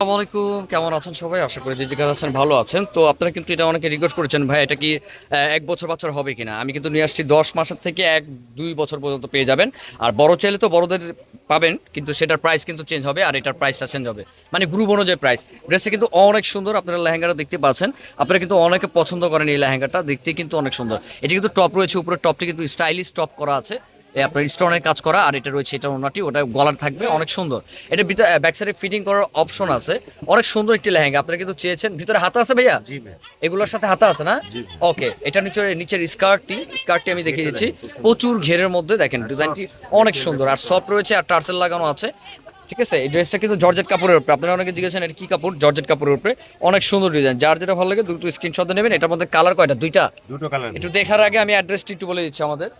আলাইকুম কেমন আছেন সবাই? আশা করি যে আছেন ভালো আছেন। তো আপনারা কিন্তু এটা অনেকে রিকোয়েস্ট করেছেন, ভাই, এটা কি এক বছর বাচ্চার হবে কিনা? আমি কিন্তু নিয়ে আসছি দশ মাসের থেকে এক, দুই বছর পর্যন্ত পেয়ে যাবেন। আর বড় চাইলে তো বড়দের পাবেন, কিন্তু সেটার প্রাইস কিন্তু চেঞ্জ হবে আর এটার প্রাইসটা চেঞ্জ হবে। মানে গ্রুপ অনুযায়ী প্রাইস ড্রেসটা কিন্তু অনেক সুন্দর, আপনারা লেহেঙ্গাটা দেখতে পাচ্ছেন। আপনারা কিন্তু অনেকে পছন্দ করেন এই লেহেঙ্গাটা, দেখতে কিন্তু অনেক সুন্দর। এটা কিন্তু টপ রয়েছে, উপরে টপটি কিন্তু স্টাইলিশ টপ করা আছে। আপনার স্টোনের কাজ করা আর এটা রয়েছে এটা ওনাটি ওটা গলার থাকবে অনেক সুন্দর। এটা ভিতরে ব্যাক সাইডে ফিটিং করার অপশন আছে। অনেক সুন্দর একটি লেহেঙ্গা আপনারা কিন্তু চেয়েছেন। ভিতরে হাতা আছে ভাইয়া? এগুলোর সাথে হাতা আছে না? ওকে এটা নিচে নিচের স্কার্টটি স্কার্টটি আমি দেখিয়ে দিচ্ছি। প্রচুর ঘেরের মধ্যে দেখেন ডিজাইনটি অনেক সুন্দর। আর সফট রয়েছে আর টার্সেল লাগানো আছে। ঠিক আছে এই ড্রেসটা কিন্তু জর্জেট কাপড়ের উপরে। আপনারা অনেকে জিজ্ঞাসেন এটা কি কাপড়? জর্জেট কাপড়ের উপরে। অনেক সুন্দর ডিজাইন যার যেটা ভালো লাগে দ্রুত স্ক্রিনশট নেবেন। এটার মধ্যে কালার কয়টা? দুইটা। দুটো কালার একটু দেখার আগে আমি অ্যাড্রেসটি একটু বলে দিচ্ছি আমাদের।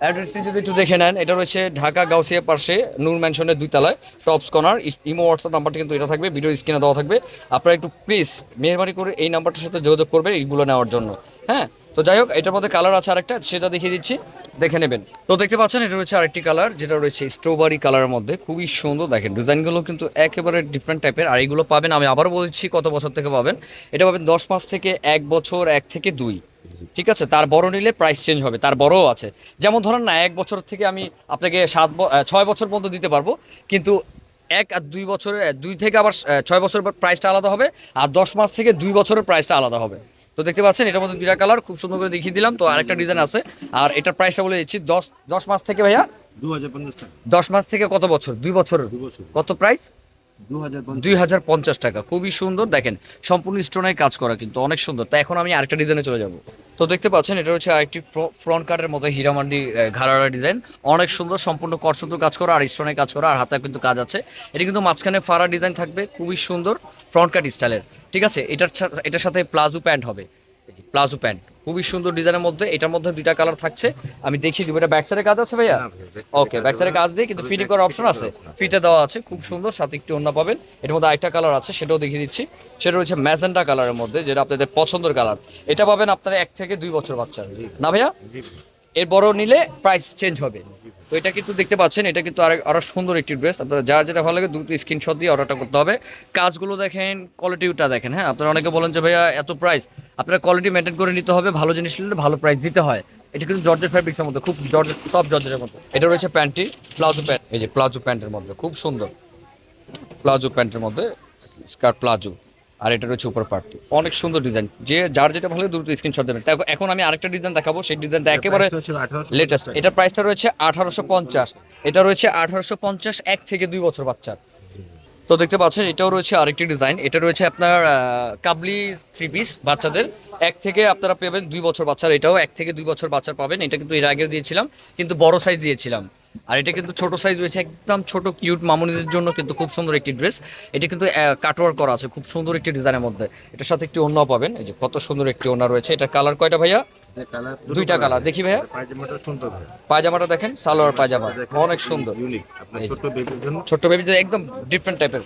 অ্যাড্রেসটি যদি একটু দেখে নেন, এটা রয়েছে ঢাকা গাউসিয়া পাশে নূর ম্যানশনের দুই তলায় টপস কর্নার ইমো হোয়াটসঅ্যাপ নাম্বারটা কিন্তু এটা থাকবে ভিডিও স্ক্রিনে দেওয়া থাকবে। আপনারা একটু প্লিজ মেহরবানি করে এই নাম্বারটার সাথে যোগাযোগ করবেন, এইগুলো নেওয়ার জন্য। হ্যাঁ? তো যাই হোক, এটার মধ্যে কালার আছে আরেকটা, সেটা দেখিয়ে দিচ্ছি, দেখে নেবেন। তো দেখতে পাচ্ছেন, এটা রয়েছে আরেকটি কালার, যেটা রয়েছে স্ট্রবেরি কালারের মধ্যে, খুবই সুন্দর, দেখেন, ডিজাইনগুলো কিন্তু একেবারে ডিফারেন্ট টাইপের আর এইগুলো পাবেন, আমি আবারও বলছি কত বছর থেকে পাবেন, এটা পাবেন দশ মাস থেকে এক বছর, এক থেকে দুই। ঠিক আছে তার বড় নিলে প্রাইস চেঞ্জ হবে তার বড়ও আছে। যেমন ধরেন না এক বছর থেকে আমি আপনাকে সাত ছয় বছর পর্যন্ত দিতে পারব কিন্তু এক আর দুই বছরে দুই থেকে আবার ছয় বছর প্রাইসটা আলাদা হবে আর দশ মাস থেকে দুই বছরের প্রাইসটা আলাদা হবে। তো দেখতে পাচ্ছেন এটার মধ্যে দুইটা কালার খুব সুন্দর করে দেখিয়ে দিলাম তো আরেকটা ডিজাইন আছে আর এটার প্রাইসটা বলে দিচ্ছি দশ দশ মাস থেকে ভাইয়া? দু হাজার পঞ্চাশ টাকা। দশ মাস থেকে কত বছর? দুই বছর দু বছর। কত প্রাইস দুই হাজার পঞ্চাশ টাকা, খুবই সুন্দর। দেখেন, সম্পূর্ণ স্টোনায় কাজ করা কিন্তু অনেক সুন্দর। তো এখন আমি আরেকটা ডিজাইনে চলে যাব। তো দেখতে পাচ্ছেন, এটা হচ্ছে আরেকটি ফ্রন্ট কাটের মতো হীরামান্ডি ঘাড়ারা ডিজাইন অনেক সুন্দর, সম্পূর্ণ করসুন্দর কাজ করা, আর স্টোনে কাজ করা, আর হাতে কিন্তু কাজ আছে। এটা কিন্তু মাঝখানে ফাড়া ডিজাইন থাকবে, খুবই সুন্দর ফ্রন্ট কাট স্টাইলের ঠিক আছে, এটার এটার সাথে প্লাজো প্যান্ট হবে। Palazzo pant. খুবই সুন্দর ডিজাইনের মধ্যে এটার মধ্যে দুইটা কালার থাকছে। আমি দেখিয়ে দিব এটা ব্যাক সাইডে কাজ আছে ভাইয়া? ওকে ব্যাক সাইডে কাজ দিয়ে কিন্তু ফিটিং করার অপশন আছে। ফিটে দেওয়া আছে খুব সুন্দর সাথে একটি অন্য পাবেন। এর মধ্যে আরেকটা কালার আছে সেটাও দেখিয়ে দিচ্ছি। সেটা রয়েছে ম্যাজেন্টা কালারের মধ্যে যেটা আপনাদের পছন্দের কালার। এটা পাবেন আপনারা এক থেকে দুই বছর বাচ্চা না ভাইয়া? এর বড় নিলে প্রাইস চেঞ্জ হবে। তো এটা কিন্তু দেখতে পাচ্ছেন, এটা কিন্তু আরেক, আরও সুন্দর একটি ড্রেস আপনারা যার যেটা ভালো লাগে দ্রুত স্ক্রিনশট দিয়ে অর্ডারটা করতে হবে। কাজগুলো দেখেন কোয়ালিটিটা দেখেন হ্যাঁ? আপনারা অনেকে বলেন যে, ভাইয়া, এত প্রাইস আপনারা কোয়ালিটি মেনটেন করে নিতে হবে, ভালো জিনিস নিলে ভালো প্রাইস দিতে হয়। এটা কিন্তু জর্জের ফ্যাব্রিক্সের মধ্যে, খুব জর্জের টপ জর্জের মধ্যে। এটা রয়েছে প্যান্টটি, প্লাজো প্যান্ট, এই যে প্লাজো প্যান্টের মধ্যে, খুব সুন্দর। প্লাজো প্যান্টের মধ্যে স্কার্ট প্লাজো। আর এটা রয়েছে উপর পার্টি অনেক সুন্দর ডিজাইন যে যার যেটা ভালো দ্রুত স্ক্রিনশট দেবেন। এখন আমি আরেকটা ডিজাইন দেখাবো। সেই ডিজাইনটা একেবারে লেটেস্ট এটা প্রাইসটা রয়েছে আঠারোশো পঞ্চাশ। এটা রয়েছে আঠারোশো পঞ্চাশ এক থেকে দুই বছর বাচ্চার। তো দেখতে পাচ্ছেন এটাও রয়েছে আরেকটি ডিজাইন এটা রয়েছে আপনার কাবলি থ্রি পিস বাচ্চাদের। এক থেকে আপনারা পাবেন দুই বছর বাচ্চার। এটাও এক থেকে দুই বছর বাচ্চার পাবেন। এটা কিন্তু এর আগেও দিয়েছিলাম কিন্তু বড় সাইজ দিয়েছিলাম। আর এটা কিন্তু ছোট সাইজ রয়েছে একদম ছোট কিউট মামুনিদের জন্য কিন্তু খুব সুন্দর একটি ড্রেস এটা কিন্তু কাটওয়ার করা আছে খুব সুন্দর একটি ডিজাইনের মধ্যে। এটার সাথে একটি ওড়না পাবেন এই যে কত সুন্দর একটি ওড়না রয়েছে। এটা কালার কয়টা ভাইয়া? দুইটা কালার দেখি ভাইয়া। পায়জামাটা সুন্দর পায়জামাটা দেখেন সালোয়ার পায়জামা। অনেক সুন্দর। ছোট বেবির জন্য। ছোট্ট বেবিদের একদম ডিফারেন্ট টাইপের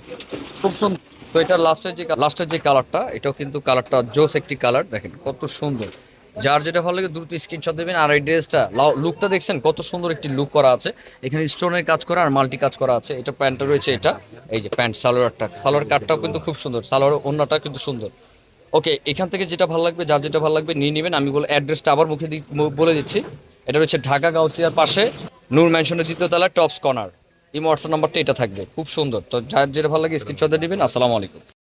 খুব সুন্দর। তো এটা লাস্টের যে লাস্টের যে কালারটা এটাও কিন্তু কালারটা জোস একটি কালার দেখেন কত সুন্দর। যার যেটা ভালো লাগে দ্রুত স্ক্রিনশট দেবেন। আর এই ড্রেসটা লুকটা দেখছেন কত সুন্দর একটি লুক করা আছে। এখানে স্টোনের কাজ করা আর মাল্টি কাজ করা আছে। এটা প্যান্টটা রয়েছে এটা। এই যে প্যান্ট সালোয়ারটা সালোয়ার কাটটাও কিন্তু খুব সুন্দর। সালোয়ার ওন্নাটা কিন্তু সুন্দর। ওকে, এখান থেকে যেটা ভালো লাগবে, যার যেটা ভালো লাগবে, নিয়ে নেবেন। আমি বলে অ্যাড্রেসটা আবার মুখে বলে দিচ্ছি। এটা রয়েছে ঢাকা গাউসিয়ার পাশে নূর ম্যানশনের দ্বিতীয় তলা টপস কর্নার। এই হোয়াটসঅ্যাপ নাম্বারটা এটা থাকবে। খুব সুন্দর। তো যার যেটা ভালো লাগে স্ক্রিনশট নেবেন আসসালামু আলাইকুম।